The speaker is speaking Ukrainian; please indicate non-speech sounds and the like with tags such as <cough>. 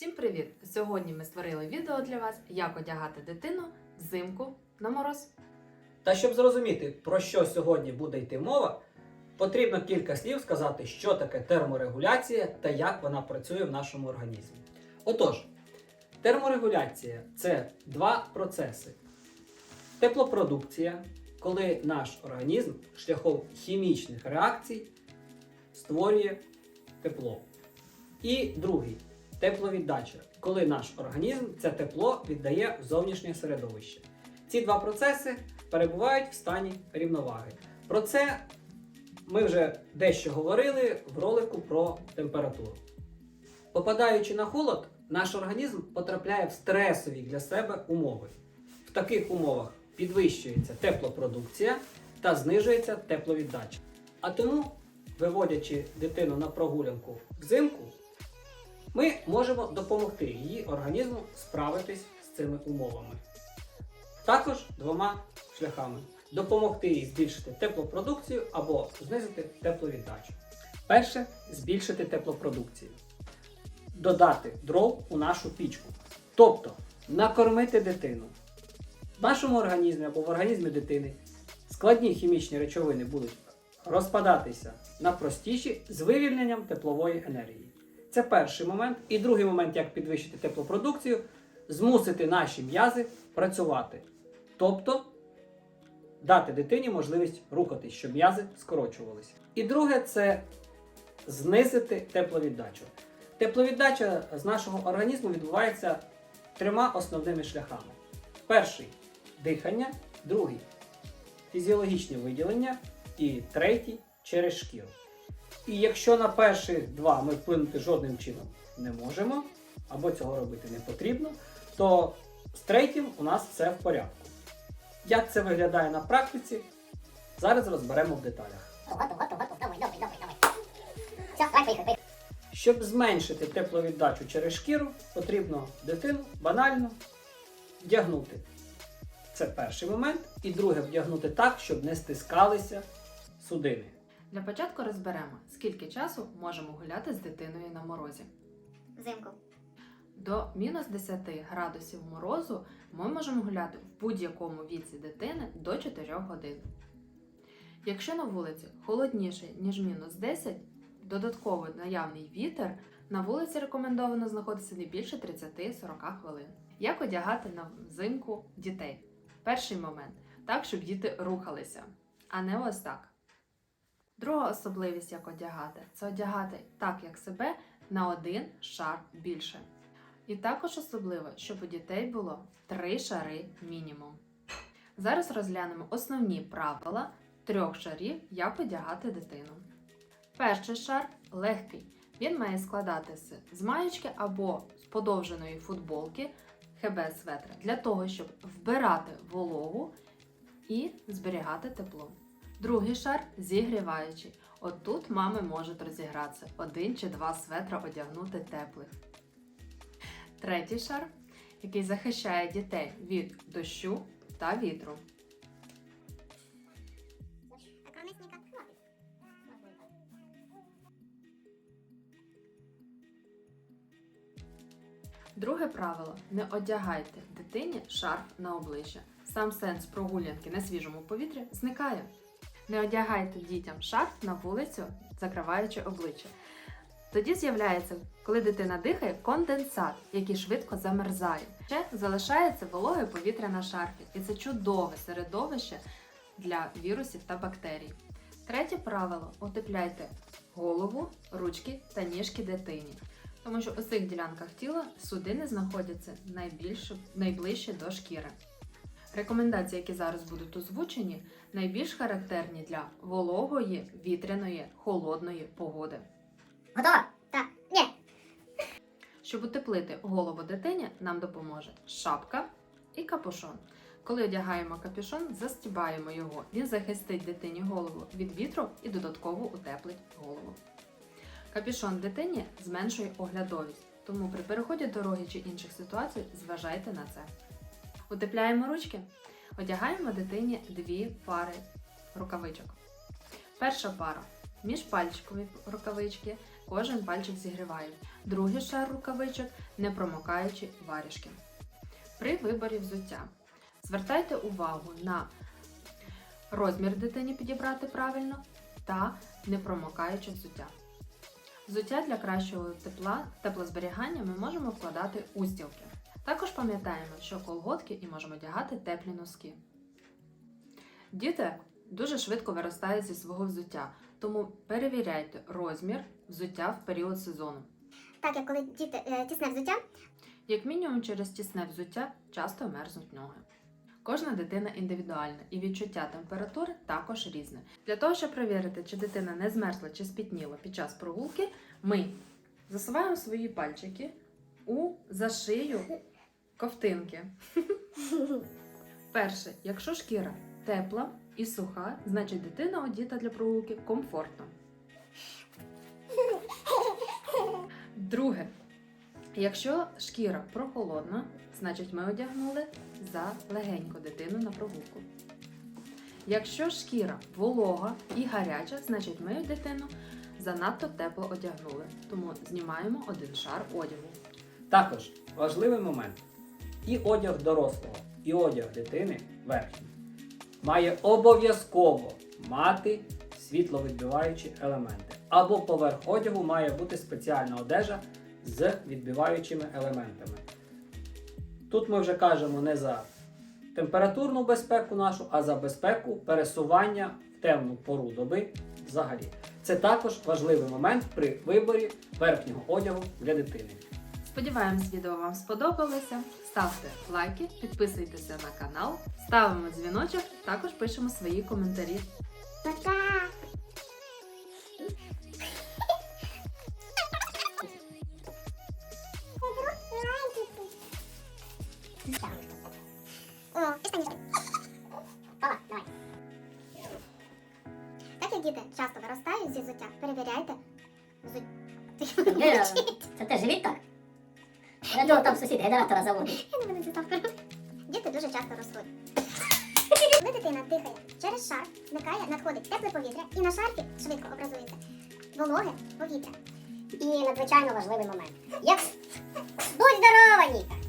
Всім привіт! Сьогодні ми створили відео для вас, як одягати дитину взимку на мороз. Та щоб зрозуміти, про що сьогодні буде йти мова, потрібно кілька слів сказати, що таке терморегуляція та як вона працює в нашому організмі. Отож, терморегуляція це два процеси. Теплопродукція, коли наш організм шляхом хімічних реакцій створює тепло. І другий тепловіддача, коли наш організм це тепло віддає в зовнішнє середовище. Ці два процеси перебувають в стані рівноваги. Про це ми вже дещо говорили в ролику про температуру. Попадаючи на холод, наш організм потрапляє в стресові для себе умови. В таких умовах підвищується теплопродукція та знижується тепловіддача. А тому, виводячи дитину на прогулянку взимку, ми можемо допомогти її організму справитись з цими умовами. Також двома шляхами: допомогти їй збільшити теплопродукцію або знизити тепловіддачу. Перше збільшити теплопродукцію. Додати дров у нашу пічку. Тобто накормити дитину. В нашому організмі або в організмі дитини складні хімічні речовини будуть розпадатися на простіші з вивільненням теплової енергії. Це перший момент. І другий момент, як підвищити теплопродукцію, змусити наші м'язи працювати. Тобто дати дитині можливість рухатись, щоб м'язи скорочувалися. І друге це знизити тепловіддачу. Тепловіддача з нашого організму відбувається трьома основними шляхами: перший дихання, другий фізіологічне виділення, і третій через шкіру. І якщо на перші два ми вплинути жодним чином не можемо, або цього робити не потрібно, то з третім у нас все в порядку. Як це виглядає на практиці, зараз розберемо в деталях. Щоб зменшити тепловіддачу через шкіру, потрібно дитину банально вдягнути. Це перший момент. І друге вдягнути так, щоб не стискалися судини. Для початку розберемо, скільки часу можемо гуляти з дитиною на морозі. Взимку. До мінус 10 градусів морозу ми можемо гуляти в будь-якому віці дитини до 4 годин. Якщо на вулиці холодніше, ніж мінус 10, додатково наявний вітер, на вулиці рекомендовано знаходитися не більше 30-40 хвилин. Як одягати на взимку дітей? Перший момент так, щоб діти рухалися, а не ось так. Друга особливість, як одягати, це одягати так, як себе, на один шар більше. І також особливо, щоб у дітей було три шари мінімум. Зараз розглянемо основні правила трьох шарів, як одягати дитину. Перший шар легкий. Він має складатися з маєчки або з подовженої футболки ХБ светра для того, щоб вбирати вологу і зберігати тепло. Другий шар зігріваючий. От тут мами можуть розігратися один чи два светра одягнути теплих. Третій шар, який захищає дітей від дощу та вітру. Друге правило: не одягайте дитині шарф на обличчя. Сам сенс прогулянки на свіжому повітрі зникає. Не одягайте дітям шарф на вулицю, закриваючи обличчя. Тоді з'являється, коли дитина дихає, конденсат, який швидко замерзає. Ще залишається вологе повітря на шарфі, і це чудове середовище для вірусів та бактерій. Третє правило: утепляйте голову, ручки та ніжки дитині. Тому що у цих ділянках тіла судини знаходяться найбільше, найближче до шкіри. Рекомендації, які зараз будуть озвучені, найбільш характерні для вологої, вітряної, холодної погоди. Готово? Так. Ні. Щоб утеплити голову дитині, нам допоможе шапка і капюшон. Коли одягаємо капюшон, застібаємо його. Він захистить дитині голову від вітру і додатково утеплить голову. Капюшон дитині зменшує оглядовість, тому при переході дороги чи інших ситуацій зважайте на це. Утепляємо ручки. Одягаємо дитині дві пари рукавичок. Перша пара міжпальчикові рукавички кожен пальчик зігрівають, другий шар рукавичок не промокаючи варішки. При виборі взуття звертайте увагу на розмір дитині підібрати правильно та не промокаючи взуття. Взуття для кращого тепла, теплозберігання ми можемо вкладати устілки. Також пам'ятаємо, що колготки і можемо одягати теплі носки. Діти дуже швидко виростають зі свого взуття, тому перевіряйте розмір взуття в період сезону. Так як коли діти е, тісне взуття, Як мінімум, через тісне взуття часто мерзнуть ноги. Кожна дитина індивідуальна і відчуття температури також різне. Для того, щоб перевірити, чи дитина не змерзла чи спітніла під час прогулки, ми засуваємо свої пальчики у зашию ковтинки. Перше, якщо шкіра тепла і суха, значить дитина одіта для прогулки комфортно. Друге, Якщо шкіра прохолодна, значить ми одягнули за легенько дитину на прогулку. Якщо шкіра волога і гаряча, значить ми дитину занадто тепло одягнули, тому знімаємо один шар одягу. Також важливий момент: і одяг дорослого, і одяг дитини верхній має обов'язково мати світловідбиваючі елементи. Або поверх одягу має бути спеціальна одежа з відбиваючими елементами. Тут ми вже кажемо не за температурну безпеку нашу, а за безпеку пересування в темну пору доби взагалі. Це також важливий момент при виборі верхнього одягу для дитини. Сподіваємось, відео вам сподобалося. Ставте лайки, підписуйтеся на канал, ставимо дзвіночок, також пишемо свої коментарі. пока! Діти часто виростають зі взуття, перевіряйте. <laughs> Це теж живіт так? Я думав, там сусід генератора заводить. <laughs> Я не. Діти дуже часто ростуть. <laughs> Коли дитина дихає через шар, зникає, надходить тепле повітря і на шарфі швидко образується вологе повітря. І надзвичайно важливий момент. Як... Будь здорова, Ніка!